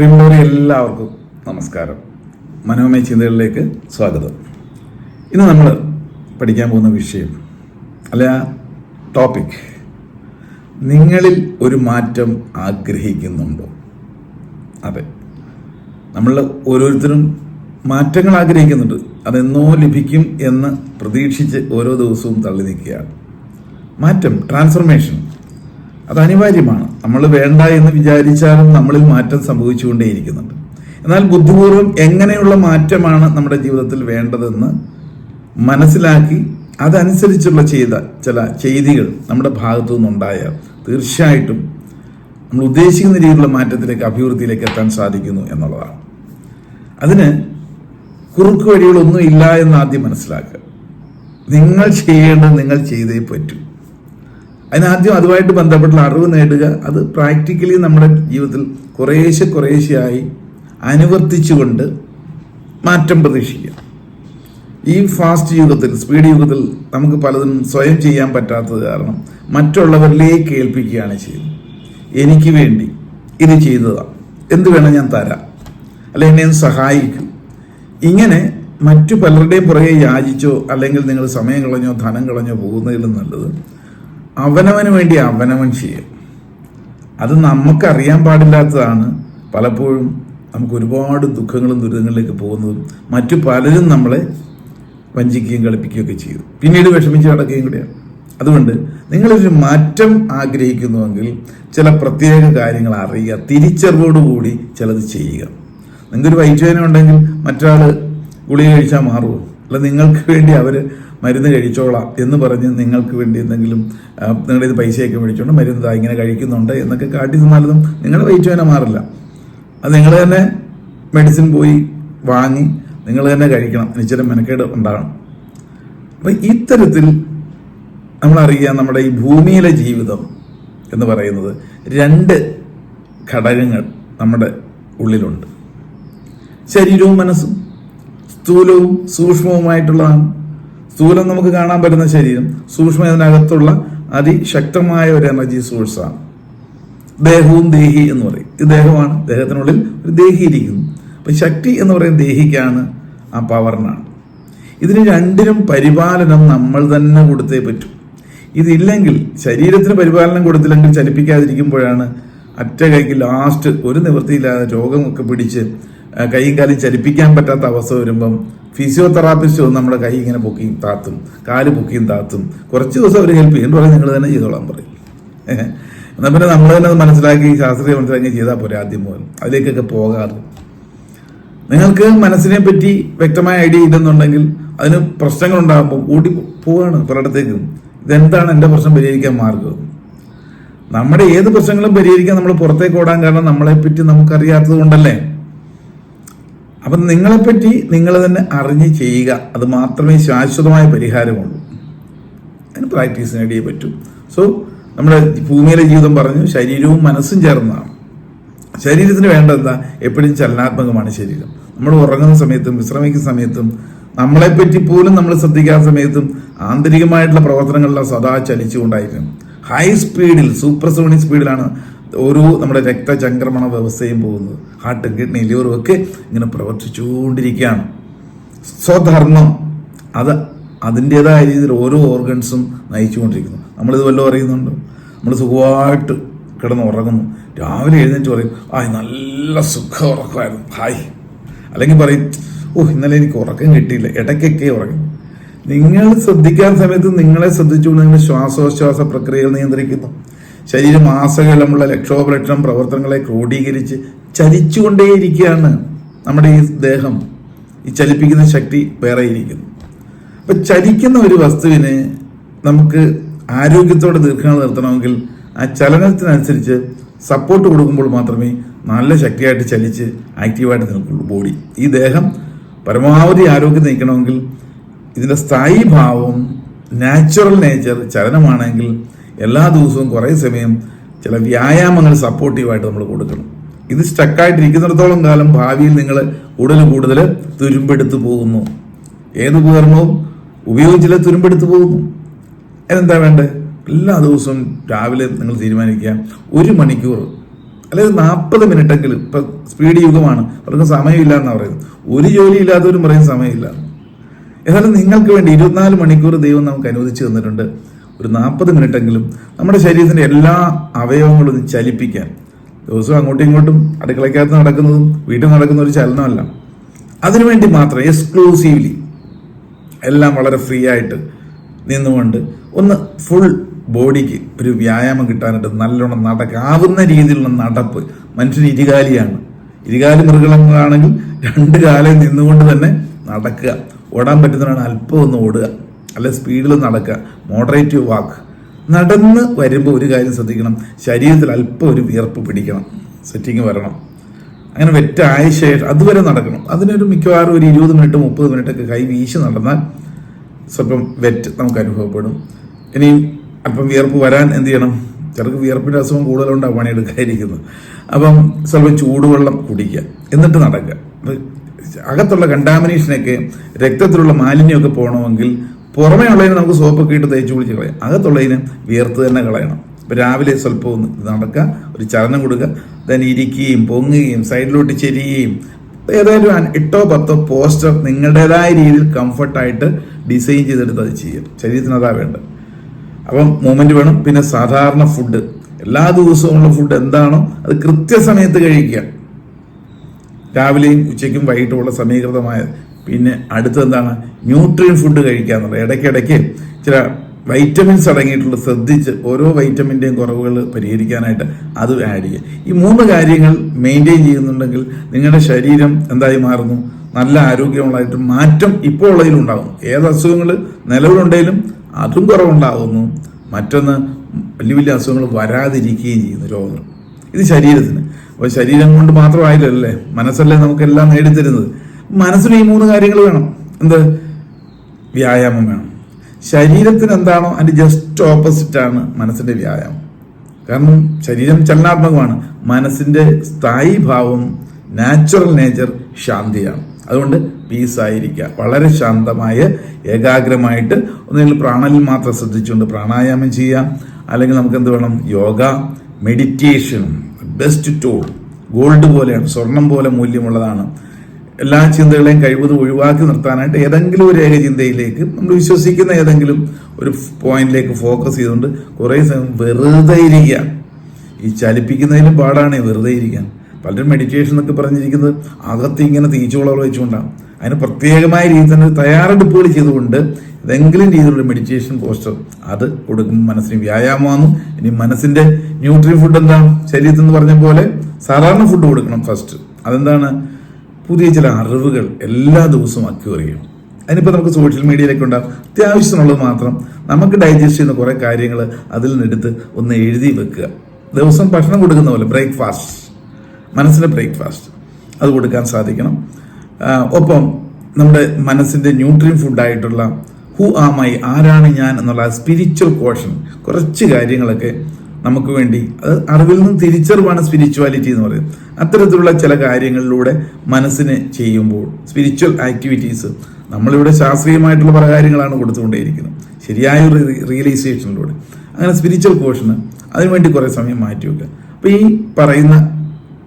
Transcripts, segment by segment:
പ്രിയമുള്ളവരെ എല്ലാവർക്കും നമസ്കാരം. മനോമയ ചിന്തകളിലേക്ക് സ്വാഗതം. ഇന്ന് നമ്മൾ പഠിക്കാൻ പോകുന്ന വിഷയം അല്ല ടോപ്പിക് നിങ്ങളിൽ ഒരു മാറ്റം ആഗ്രഹിക്കുന്നുണ്ടോ? അതെ. നമ്മൾ ഓരോരുത്തരും മാറ്റങ്ങൾ ആഗ്രഹിക്കുന്നുണ്ട്. അതെന്നോ ലഭിക്കും എന്ന് പ്രതീക്ഷിച്ച് ഓരോ ദിവസവും തള്ളി നിൽക്കുകയാണ്. മാറ്റം ട്രാൻസ്ഫർമേഷൻ അത് അനിവാര്യമാണ്. നമ്മൾ വേണ്ട എന്ന് വിചാരിച്ചാലും നമ്മളിൽ മാറ്റം സംഭവിച്ചുകൊണ്ടേയിരിക്കുന്നുണ്ട്. എന്നാൽ ബുദ്ധിപൂർവം എങ്ങനെയുള്ള മാറ്റമാണ് നമ്മുടെ ജീവിതത്തിൽ വേണ്ടതെന്ന് മനസ്സിലാക്കി അതനുസരിച്ചുള്ള ചെയ്ത ചില ചെയ്തികൾ നമ്മുടെ ഭാഗത്തു നിന്നുണ്ടായാൽ തീർച്ചയായിട്ടും നമ്മൾ ഉദ്ദേശിക്കുന്ന രീതിയിലുള്ള മാറ്റത്തിലേക്ക് അഭിവൃദ്ധിയിലേക്ക് എത്താൻ സാധിക്കുന്നു എന്നുള്ളതാണ്. അതിന് കുറുക്ക് വഴികളൊന്നും ഇല്ല എന്ന് ആദ്യം മനസ്സിലാക്കുക. നിങ്ങൾ ചെയ്യേണ്ടത് നിങ്ങൾ ചെയ്തേ പറ്റൂ. അതിനാദ്യം അതുമായിട്ട് ബന്ധപ്പെട്ടുള്ള അറിവ് നേടുക. അത് പ്രാക്ടിക്കലി നമ്മുടെ ജീവിതത്തിൽ കുറേശ്ശെ കുറേശ്ശെയായി അനുവർത്തിച്ചുകൊണ്ട് മാറ്റം പ്രതീക്ഷിക്കുക ഈ ഫാസ്റ്റ് യുഗത്തിൽ സ്പീഡ് യുഗത്തിൽ നമുക്ക് പലതും സ്വയം ചെയ്യാൻ പറ്റാത്തത് കാരണം മറ്റുള്ളവരിലേക്ക് ഏൽപ്പിക്കുകയാണ് ചെയ്യുന്നത്. എനിക്ക് വേണ്ടി ഇത് ചെയ്തതാണ് എന്ത് വേണം ഞാൻ തരാം. അല്ലെ എന്നെ സഹായിക്കും. ഇങ്ങനെ മറ്റു പലരുടെയും പുറകെ യാചിച്ചോ അല്ലെങ്കിൽ നിങ്ങൾ സമയം കളഞ്ഞോ ധനം കളഞ്ഞോ പോകുന്നതിലും നല്ലത് അവനവന് വേണ്ടി അവനവൻ ചെയ്യും. അത് നമുക്കറിയാൻ പാടില്ലാത്തതാണ്. പലപ്പോഴും നമുക്ക് ഒരുപാട് ദുഃഖങ്ങളും ദുരിതങ്ങളിലേക്ക് പോകുന്നതും മറ്റു പലരും നമ്മളെ വഞ്ചിക്കുകയും കളിപ്പിക്കുകയൊക്കെ ചെയ്യും. പിന്നീട് വിഷമിച്ച് നടക്കുകയും കൂടിയാണ് അതുകൊണ്ട് നിങ്ങളൊരു മാറ്റം ആഗ്രഹിക്കുന്നുവെങ്കിൽ ചില പ്രത്യേക കാര്യങ്ങൾ അറിയുക. തിരിച്ചറിവോടുകൂടി ചിലത് ചെയ്യുക. നിങ്ങൾക്കൊരു വൈദ്യുവേന ഉണ്ടെങ്കിൽ മറ്റൊരാൾ ഗുളിക കഴിച്ചാൽ മാറുമോ അല്ല നിങ്ങൾക്ക് വേണ്ടി അവർ മരുന്ന് കഴിച്ചോളാം എന്ന് പറഞ്ഞ് നിങ്ങൾക്ക് വേണ്ടി എന്തെങ്കിലും നിങ്ങളുടെ ഇത് പൈസയൊക്കെ മേടിച്ചോണ്ട് മരുന്ന് ഇങ്ങനെ കഴിക്കുന്നുണ്ട് എന്നൊക്കെ കാട്ടി തന്നാലും നിങ്ങളുടെ തന്നെ മാറില്ല. അത് നിങ്ങൾ തന്നെ മെഡിസിൻ പോയി വാങ്ങി നിങ്ങൾ തന്നെ കഴിക്കണം. ഇച്ചിരി മെനക്കേട് ഉണ്ടാകണം. അപ്പം ഇത്തരത്തിൽ നമ്മളറിയാം നമ്മുടെ ഈ ഭൂമിയിലെ ജീവിതം എന്ന് പറയുന്നത് രണ്ട് ഘടകങ്ങൾ നമ്മുടെ ഉള്ളിലുണ്ട്. ശരീരവും മനസ്സും സ്ഥൂലവും സൂക്ഷ്മവുമായിട്ടുള്ളതാണ്. സ്ഥൂലം നമുക്ക് കാണാൻ പറ്റുന്ന ശരീരം സൂക്ഷ്മം ഇതിനകത്തുള്ള അതിശക്തമായ ഒരു എനർജി സോഴ്സാണ് ദേഹവും ദേഹി എന്ന് പറയും. ഇത് ദേഹമാണ്. ദേഹത്തിനുള്ളിൽ ഒരു ദേഹി ഇരിക്കുന്നു. അപ്പം ശക്തി എന്ന് പറയുന്ന ദേഹിക്കാണ് ആ പവറിനാണ് ഇതിന് രണ്ടിനും പരിപാലനം നമ്മൾ തന്നെ കൊടുത്തേ പറ്റൂ. ഇതില്ലെങ്കിൽ ശരീരത്തിന് പരിപാലനം കൊടുത്തില്ലെങ്കിൽ ചലിപ്പിക്കാതിരിക്കുമ്പോഴാണ് അറ്റ കൈക്ക് ലാസ്റ്റ് ഒരു നിവൃത്തിയില്ലാതെ രോഗമൊക്കെ പിടിച്ച് കൈയും കാലും ചലിപ്പിക്കാൻ പറ്റാത്ത അവസ്ഥ വരുമ്പം ഫിസിയോതെറാപ്പിസ്റ്റ് വന്ന് നമ്മുടെ കൈ ഇങ്ങനെ പൊക്കിയും താത്തും കാൽ പൊക്കിയും താത്തും. കുറച്ച് ദിവസം അവർ ഹെൽപ്പ് ചെയ്യും. പറയും നിങ്ങൾ തന്നെ ചെയ്തോളാൻ പറയും. എന്നാൽ പിന്നെ നമ്മൾ തന്നെ അത് മനസ്സിലാക്കി ശാസ്ത്രീയ മനസ്സിലാക്കി ചെയ്താൽ പോരെ ആദ്യം പോലും അതിലേക്കൊക്കെ പോകാറ്. നിങ്ങൾക്ക് മനസ്സിനെ പറ്റി വ്യക്തമായ ഐഡിയ ഇല്ലെന്നുണ്ടെങ്കിൽ അതിന് പ്രശ്നങ്ങൾ ഉണ്ടാകുമ്പോൾ കൂട്ടി പോവാണ് പലയിടത്തേക്ക് ഇതെന്താണ് എന്റെ പ്രശ്നം പരിഹരിക്കാൻ മാർഗം? നമ്മുടെ ഏത് പ്രശ്നങ്ങളും പരിഹരിക്കാൻ നമ്മൾ പുറത്തേക്ക് ഓടാൻ കാരണം നമ്മളെ പറ്റി നമുക്കറിയാത്തത് കൊണ്ടല്ലേ? അപ്പം നിങ്ങളെപ്പറ്റി നിങ്ങൾ തന്നെ അറിഞ്ഞ് ചെയ്യുക. അത് മാത്രമേ ശാശ്വതമായ പരിഹാരമുള്ളൂ. അതിന് പ്രാക്ടീസ് നേടിയേ പറ്റൂ. സോ നമ്മുടെ ഭൂമിയിലെ ജീവിതം പറഞ്ഞു ശരീരവും മനസ്സും ചേർന്നതാണ്. ശരീരത്തിന് വേണ്ട എന്താ? എപ്പോഴും ചലനാത്മകമാണ് ശരീരം. നമ്മൾ ഉറങ്ങുന്ന സമയത്തും വിശ്രമിക്കുന്ന സമയത്തും നമ്മളെപ്പറ്റി പോലും നമ്മൾ ശ്രദ്ധിക്കാത്ത സമയത്തും ആന്തരികമായിട്ടുള്ള പ്രവർത്തനങ്ങളിലാണ് സദാ ചലിച്ചുകൊണ്ടായിരിക്കും ഹൈ സ്പീഡിൽ സൂപ്പർ സോണിക് സ്പീഡിലാണ് ഓരോ നമ്മുടെ രക്തചംക്രമണ വ്യവസ്ഥയും പോകുന്നത്. ഹാർട്ട് കിഡ്നി ലിവറും ഒക്കെ ഇങ്ങനെ പ്രവർത്തിച്ചുകൊണ്ടിരിക്കുകയാണ്. സ്വധർമ്മം അത് അതിന്റെതായ രീതിയിൽ ഓരോ ഓർഗൻസും നയിച്ചുകൊണ്ടിരിക്കുന്നു. നമ്മളിത് വല്ലതും അറിയുന്നുണ്ട്? നമ്മൾ സുഖമായിട്ട് കിടന്ന് ഉറങ്ങുന്നു. രാവിലെ എഴുന്നേറ്റ് പറയും ആ നല്ല സുഖം ഉറക്കമായിരുന്നു. ഹായ്. അല്ലെങ്കിൽ പറയും ഓ ഇന്നലെ എനിക്ക് ഉറക്കം കിട്ടിയില്ല. ഇടയ്ക്കൊക്കെ ഉറങ്ങും. നിങ്ങൾ ശ്രദ്ധിക്കാൻ സമയത്ത് നിങ്ങളെ ശ്രദ്ധിച്ചുകൊണ്ട് നിങ്ങളുടെ ശ്വാസോച്ഛ്വാസ പ്രക്രിയകൾ നിയന്ത്രിക്കുന്നു. ശരീരം മാസകലമുള്ള ലക്ഷോപലക്ഷം പ്രവർത്തനങ്ങളെ ക്രോഡീകരിച്ച് ചലിച്ചുകൊണ്ടേയിരിക്കുകയാണ് നമ്മുടെ ഈ ദേഹം. ഈ ചലിപ്പിക്കുന്ന ശക്തി വേറെ ഇരിക്കുന്നു അപ്പം ചലിക്കുന്ന ഒരു വസ്തുവിന് നമുക്ക് ആരോഗ്യത്തോടെ ദീർഘനാൾ നിർത്തണമെങ്കിൽ ആ ചലനത്തിനനുസരിച്ച് സപ്പോർട്ട് കൊടുക്കുമ്പോൾ മാത്രമേ നല്ല ശക്തിയായിട്ട് ചലിച്ച് ആക്റ്റീവായിട്ട് നിൽക്കുള്ളൂ ബോഡി ഈ ദേഹം പരമാവധി ആരോഗ്യം നയിക്കണമെങ്കിൽ ഇതിന്റെ സ്ഥായി ഭാവം നാച്ചുറൽ നേച്ചർ ചലനമാണെങ്കിൽ എല്ലാ ദിവസവും കുറേ സമയം ചില വ്യായാമങ്ങൾ സപ്പോർട്ടീവായിട്ട് നമ്മൾ കൊടുക്കണം. ഇത് സ്റ്റക്കായിട്ടിരിക്കുന്നിടത്തോളം കാലം ഭാവിയിൽ നിങ്ങൾ കൂടുതൽ കൂടുതൽ തുരുമ്പെടുത്ത് പോകുന്നു. ഏത് ഉപകരണവും ഉപയോഗിച്ചില്ല തുരുമ്പെടുത്ത് പോകുന്നു. അതെന്താ വേണ്ടത് എല്ലാ ദിവസവും രാവിലെ നിങ്ങൾ തീരുമാനിക്കുക. ഒരു മണിക്കൂർ അല്ലെങ്കിൽ നാൽപ്പത് മിനിറ്റെങ്കിലും ഇപ്പം സ്പീഡ് യുഗമാണ്. അവർക്ക് സമയമില്ല എന്നാണ് പറയുന്നത്. ഒരു ജോലി ഇല്ലാത്തവരും പറയും സമയമില്ല. എന്നാലും നിങ്ങൾക്ക് വേണ്ടി ഇരുപത്തിനാല് മണിക്കൂർ ദൈവം നമുക്ക് അനുവദിച്ചു തന്നിട്ടുണ്ട്. ഒരു നാൽപ്പത് മിനിറ്റെങ്കിലും നമ്മുടെ ശരീരത്തിന്റെ എല്ലാ അവയവങ്ങളും ചലിപ്പിക്കാൻ. ദിവസവും അങ്ങോട്ടും ഇങ്ങോട്ടും അടുക്കളയ്ക്കകത്ത് നടക്കുന്നതും വീട്ടിൽ നടക്കുന്ന ഒരു ചലനമല്ല. അതിനുവേണ്ടി മാത്രം എക്സ്ക്ലൂസീവ്ലി എല്ലാം വളരെ ഫ്രീ ആയിട്ട് നിന്നുകൊണ്ട് ഒന്ന് ഫുൾ ബോഡിക്ക് ഒരു വ്യായാമം കിട്ടാനായിട്ട് നല്ലോണം നടക്കാവുന്ന രീതിയിലുള്ള നടപ്പ് മനുഷ്യൻ ഇരുകാലിയാണ്. ഇരുകാലി മൃഗങ്ങളാണെങ്കിൽ രണ്ട് കാലം നിന്നുകൊണ്ട് തന്നെ നടക്കുക. ഓടാൻ പറ്റുന്നതാണ് അല്പം ഒന്ന് ഓടുക. അല്ലെ സ്പീഡിൽ നടക്കുക. മോഡറേറ്റ് വാക്ക് നടന്ന് വരുമ്പോൾ ഒരു കാര്യം ശ്രദ്ധിക്കണം. ശരീരത്തിൽ അല്പം ഒരു വിയർപ്പ് പിടിക്കണം. സെറ്റിങ് വരണം. അങ്ങനെ വെറ്റായ ശേഷം അതുവരെ നടക്കണം. അതിനൊരു മിക്കവാറും ഒരു ഇരുപത് മിനിറ്റ് മുപ്പത് മിനിറ്റ് ഒക്കെ കൈ വീശി നടന്നാൽ സ്വല്പം വെറ്റ് നമുക്ക് അനുഭവപ്പെടും. ഇനിയും അല്പം വിയർപ്പ് വരാൻ എന്ത് ചെയ്യണം? ചിലർക്ക് വിയർപ്പിന്റെ അസുഖം കൂടുതലുണ്ടാവും പണിയെടുക്കാതിരിക്കുന്നത്. അപ്പം സ്വല്പം ചൂടുവെള്ളം കുടിക്കുക. എന്നിട്ട് നടക്കുക. അകത്തുള്ള കണ്ടാമിനേഷനൊക്കെ രക്തത്തിലുള്ള മാലിന്യമൊക്കെ പോകണമെങ്കിൽ പുറമേ ഉള്ളതിന് നമുക്ക് സോപ്പൊക്കെ ഇട്ട് തേച്ച് കുളിച്ച് കളയാം. അകത്തുള്ളതിന് വിയർത്ത് തന്നെ കളയണം. ഇപ്പം രാവിലെ സ്വല്പം ഒന്ന് നടക്കുക ഒരു ചലനം കൊടുക്കുക ദൻ ഇരിക്കുകയും പൊങ്ങുകയും സൈഡിലോട്ട് ചെരിയുകയും ഏതായാലും എട്ടോ പത്തോ പോസ്റ്റർ നിങ്ങളുടേതായ രീതിയിൽ കംഫർട്ടായിട്ട് ഡിസൈൻ ചെയ്തെടുത്ത് അത് ചെയ്യുക ശരീരത്തിന് അതാ വേണ്ടത്. അപ്പം മൂമെന്റ് വേണം. പിന്നെ സാധാരണ ഫുഡ് എല്ലാ ദിവസവും ഉള്ള ഫുഡ് എന്താണോ അത് കൃത്യസമയത്ത് കഴിക്കുക. രാവിലെയും ഉച്ചയ്ക്കും വൈകിട്ടുമുള്ള സമീകൃതമായ പിന്നെ അടുത്തെന്താണ് ന്യൂട്രിയൻ ഫുഡ് കഴിക്കുക എന്നുള്ളത്. ഇടയ്ക്കിടയ്ക്ക് ചില വൈറ്റമിൻസ് അടങ്ങിയിട്ടുള്ള ശ്രദ്ധിച്ച് ഓരോ വൈറ്റമിന്റെയും കുറവുകൾ പരിഹരിക്കാനായിട്ട് അത് ആഡ് ചെയ്യുക. ഈ മൂന്ന് കാര്യങ്ങൾ മെയിന്റെയിൻ ചെയ്യുന്നുണ്ടെങ്കിൽ നിങ്ങളുടെ ശരീരം എന്തായി മാറുന്നു? നല്ല ആരോഗ്യമുള്ളതായിട്ട് മാറ്റം ഇപ്പോൾ ഉള്ളതിലുണ്ടാകും ഏത് അസുഖങ്ങൾ നിലവിലുണ്ടെങ്കിലും അതും കുറവുണ്ടാകുന്നു. മറ്റൊന്ന് വലിയ വലിയ അസുഖങ്ങൾ വരാതിരിക്കുകയും ചെയ്യുന്നു രോഗങ്ങൾ ഇത് ശരീരത്തിന്. അപ്പോൾ ശരീരം കൊണ്ട് മാത്രമായില്ലല്ലേ? മനസ്സല്ലേ നമുക്കെല്ലാം നേടിത്തരുന്നത്? മനസ്സിന് ഈ മൂന്ന് കാര്യങ്ങൾ വേണം. എന്ത്? വ്യായാമം വേണം. ശരീരത്തിന് എന്താണോ അതിന്റെ ജസ്റ്റ് ഓപ്പോസിറ്റ് ആണ് മനസ്സിന്റെ വ്യായാമം. കാരണം ശരീരം ചലനാത്മകമാണ്. മനസ്സിന്റെ സ്ഥായി ഭാവം നാച്ചുറൽ നേച്ചർ ശാന്തിയാണ്. അതുകൊണ്ട് പീസ് ആയിരിക്കുക. വളരെ ശാന്തമായ ഏകാഗ്രമായിട്ട് ഒന്നുകിൽ പ്രാണനിൽ മാത്രം ശ്രദ്ധിച്ചുകൊണ്ട് പ്രാണായാമം ചെയ്യാം. അല്ലെങ്കിൽ നമുക്ക് എന്ത് വേണം? Yoga meditation best tool gold പോലെയാണ് സ്വർണം പോലെ മൂല്യമുള്ളതാണ്. എല്ലാ ചിന്തകളെയും കഴിവതും ഒഴിവാക്കി നിർത്താനായിട്ട് ഏതെങ്കിലും ഒരു ഏകചിന്തയിലേക്ക് നമ്മൾ വിശ്വസിക്കുന്ന ഏതെങ്കിലും ഒരു പോയിന്റിലേക്ക് ഫോക്കസ് ചെയ്തുകൊണ്ട് കുറേ സമയം വെറുതെ ഇരിക്കുക. ഈ ചലിപ്പിക്കുന്നതിലും പാടാണ് വെറുതെ ഇരിക്കാൻ പലരും മെഡിറ്റേഷൻ എന്നൊക്കെ പറഞ്ഞിരിക്കുന്നത് അകത്ത് ഇങ്ങനെ തീച്ചുളകൾ വെച്ചുകൊണ്ടാണ്. അതിന് പ്രത്യേകമായ രീതിയിൽ തന്നെ തയ്യാറെടുപ്പുകൾ ചെയ്തുകൊണ്ട് ഏതെങ്കിലും രീതിയിലുള്ള മെഡിറ്റേഷൻ പോസ്റ്റർ അത് കൊടുക്കുമ്പോൾ മനസ്സിന് വ്യായാമമാണ് ഇനി മനസ്സിന്റെ ന്യൂട്രി ഫുഡ് എന്താ ശരീരത്തിൽ നിന്ന് പറഞ്ഞ പോലെ സാധാരണ ഫുഡ് കൊടുക്കണം ഫസ്റ്റ് അതെന്താണ്? പുതിയ ചില അറിവുകൾ എല്ലാ ദിവസവും അക്യൂറിയും അതിനിപ്പോൾ നമുക്ക് സോഷ്യൽ മീഡിയയിലൊക്കെ ഉണ്ടാകും അത്യാവശ്യമുള്ളത് മാത്രം നമുക്ക് ഡൈജസ്റ്റ് ചെയ്യുന്ന കുറേ കാര്യങ്ങൾ അതിൽ നിന്നെടുത്ത് ഒന്ന് എഴുതി വെക്കുക. ദിവസം ഭക്ഷണം കൊടുക്കുന്ന പോലെ ബ്രേക്ക്ഫാസ്റ്റ് മനസ്സിന്റെ ബ്രേക്ക്ഫാസ്റ്റ് അത് കൊടുക്കാൻ സാധിക്കണം. ഒപ്പം നമ്മുടെ മനസ്സിന്റെ ന്യൂട്രിയൻ ഫുഡായിട്ടുള്ള ഹു ആമായി ആരാണ് ഞാൻ എന്നുള്ള സ്പിരിച്വൽ കോഷൻ കുറച്ച് കാര്യങ്ങളൊക്കെ നമുക്ക് വേണ്ടി. അത് അറിവിൽ നിന്ന് തിരിച്ചറിവാണ് സ്പിരിച്വാലിറ്റി എന്ന് പറയുന്നത്. അത്തരത്തിലുള്ള ചില കാര്യങ്ങളിലൂടെ മനസ്സിനെ ചെയ്യുമ്പോൾ സ്പിരിച്വൽ ആക്ടിവിറ്റീസ് നമ്മളിവിടെ ശാസ്ത്രീയമായിട്ടുള്ള പല കാര്യങ്ങളാണ് കൊടുത്തുകൊണ്ടേയിരിക്കുന്നത്. ശരിയായ ഒരു റിയലൈസേഷനിലൂടെ അങ്ങനെ സ്പിരിച്വൽ പോർഷന് അതിനുവേണ്ടി കുറേ സമയം മാറ്റി വെക്കുക അപ്പോൾ ഈ പറയുന്ന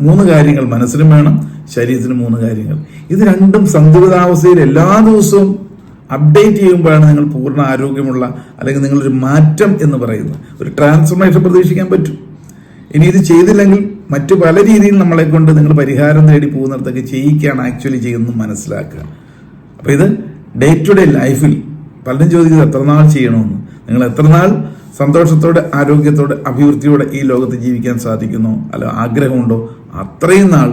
മൂന്ന് കാര്യങ്ങൾ മനസ്സിനും വേണം ശരീരത്തിനും മൂന്ന് കാര്യങ്ങൾ. ഇത് രണ്ടും സന്തുലിതാവസ്ഥയിൽ എല്ലാ ദിവസവും അപ്ഡേറ്റ് ചെയ്യുമ്പോഴാണ് നിങ്ങൾ പൂർണ ആരോഗ്യമുള്ള അല്ലെങ്കിൽ നിങ്ങളൊരു മാറ്റം എന്ന് പറയുന്നത്. ഒരു ട്രാൻസ്ഫോർമേഷൻ പ്രതീക്ഷിക്കാൻ പറ്റും. ഇനി ഇത് ചെയ്തില്ലെങ്കിൽ മറ്റു പല രീതിയിൽ നമ്മളെ കൊണ്ട് നിങ്ങൾ പരിഹാരം തേടി പോകുന്നിടത്തൊക്കെ ചെയ്യിക്കുകയാണ് ആക്ച്വലി ചെയ്യുന്നത് മനസ്സിലാക്കുക. അപ്പോൾ ഇത് ഡേ ടു ഡേ ലൈഫിൽ പലരും ചോദിക്കുന്നത് എത്ര നാൾ ചെയ്യണമെന്ന്. നിങ്ങൾ എത്ര നാൾ സന്തോഷത്തോടെ ആരോഗ്യത്തോടെ അഭിവൃദ്ധിയോടെ ഈ ലോകത്ത് ജീവിക്കാൻ സാധിക്കുന്നോ? അല്ല ആഗ്രഹമുണ്ടോ? അത്രയും നാൾ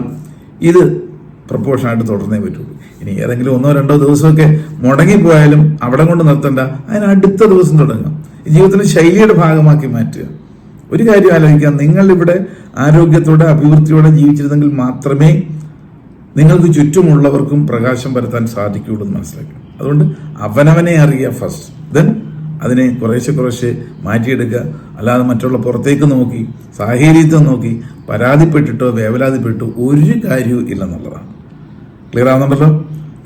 ഇത് പ്രപ്പോഷനായിട്ട് തുടർന്നേ പറ്റുള്ളൂ. ഇനി ഏതെങ്കിലും ഒന്നോ രണ്ടോ ദിവസമൊക്കെ മുടങ്ങിപ്പോയാലും അവിടെ കൊണ്ട് നിർത്തണ്ട. അതിന് അടുത്ത ദിവസം തുടങ്ങാം. ജീവിതത്തിന് ശൈലിയുടെ ഭാഗമാക്കി മാറ്റുക. ഒരു കാര്യം ആലോചിക്കാം. നിങ്ങൾ ഇവിടെ ആരോഗ്യത്തോടെ അഭിവൃദ്ധിയോടെ ജീവിച്ചിരുന്നെങ്കിൽ മാത്രമേ നിങ്ങൾക്ക് ചുറ്റുമുള്ളവർക്കും പ്രകാശം പരത്താൻ സാധിക്കുകയുള്ളൂ എന്ന് മനസ്സിലാക്കുക അതുകൊണ്ട് അവനവനെ അറിയുക ഫസ്റ്റ് ദെൻ അതിനെ കുറേശ്ശെ കുറേശ്ശെ മാറ്റിയെടുക്കുക. അല്ലാതെ മറ്റുള്ള പുറത്തേക്ക് നോക്കി സാഹചര്യത്തെ നോക്കി പരാതിപ്പെട്ടിട്ടോ വേവലാതിപ്പെട്ടോ ഒരു കാര്യവും ഇല്ലെന്നുള്ളതാണ്. ക്ലിയർ ആവുന്നുണ്ടല്ലോ?